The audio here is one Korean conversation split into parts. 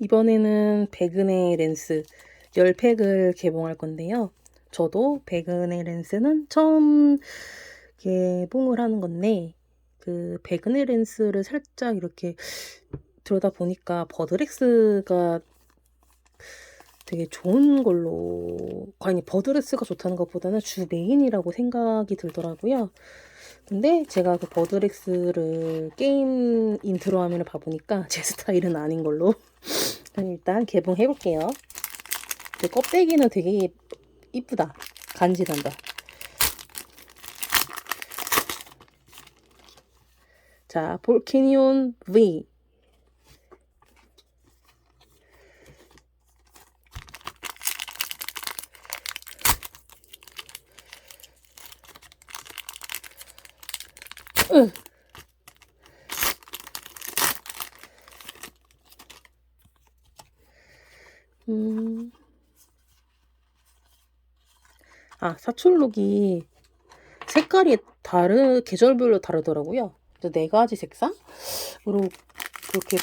이번에는 백은의 렌스 10팩을 개봉할 건데요. 저도 백은의 렌스는 처음 개봉을 하는 건데, 그 백은의 렌스를 살짝 이렇게 들여다 보니까 버드렉스가 되게 좋은 걸로, 아니, 버드렉스가 좋다는 것보다는 주 메인이라고 생각이 들더라고요. 근데 제가 그 버드렉스를 게임 인트로 화면을 봐보니까 제 스타일은 아닌 걸로. 일단 개봉해볼게요. 껍데기는 되게 이쁘다. 간지난다. 자, 볼케니온 V. 으. 음. 아, 사출록이 색깔이 다르, 계절별로 다르더라고요. 네 가지 색상으로 그렇게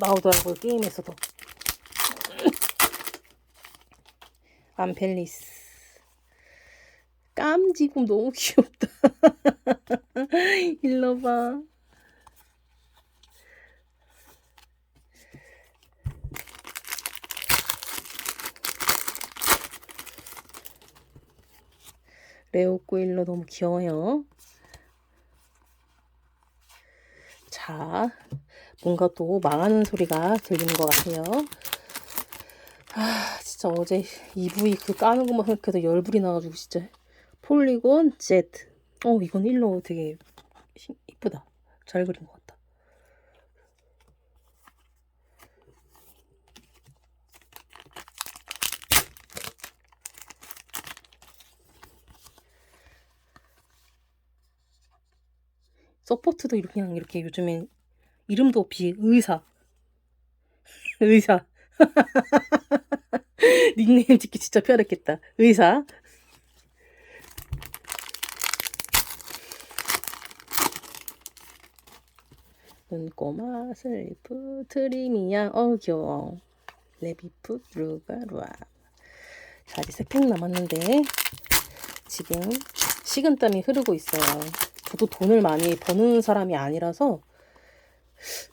나오더라고요, 게임에서도. 암펠리스. 깜지금 너무 귀엽다. 일로 봐. 레오꼬일로 너무 귀여워요. 자, 뭔가 또 망하는 소리가 들리는 것 같아요. 아, 진짜 어제 EV 그 까는 것만 생각해도 열불이 나가지고 진짜. 폴리곤 Z. 어, 이건 일로 되게 시- 이쁘다. 잘 그린 것 같다. 서포트도 이렇게 그냥 이렇게 요즘엔 이름도 없이 의사. 의사. 닉네임 짓기 진짜 편했겠다. 의사. 눈꼬마 슬리프 트리미야. 어 귀여워. 레비프 루가 루아. 자 이제 세팩 남았는데 지금 식은땀이 흐르고 있어요. 저도 돈을 많이 버는 사람이 아니라서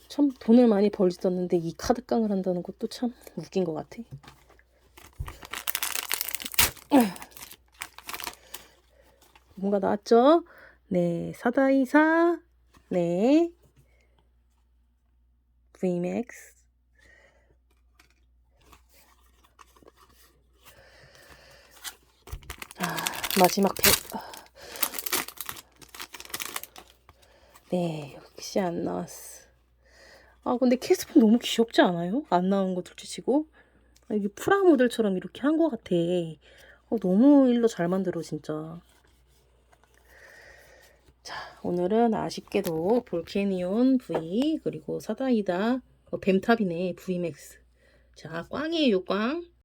참 돈을 많이 벌지었는데 이 카드깡을 한다는 것도 참 웃긴 것 같아. 뭔가 나왔죠? 네 사다이사. 네 VMAX 아, 마지막 팩. 아. 네, 역시 안 나왔어. 아, 근데 캐스폰 너무 귀엽지 않아요? 안 나온 거 둘째치고. 아, 이게 프라모델처럼 이렇게 한것 같아. 어, 너무 일로 잘 만들어, 진짜. 자, 오늘은 아쉽게도 볼케니온 V, 그리고 사다이다, 어, 뱀탑이네, VMAX. 자, 꽝이에요, 꽝.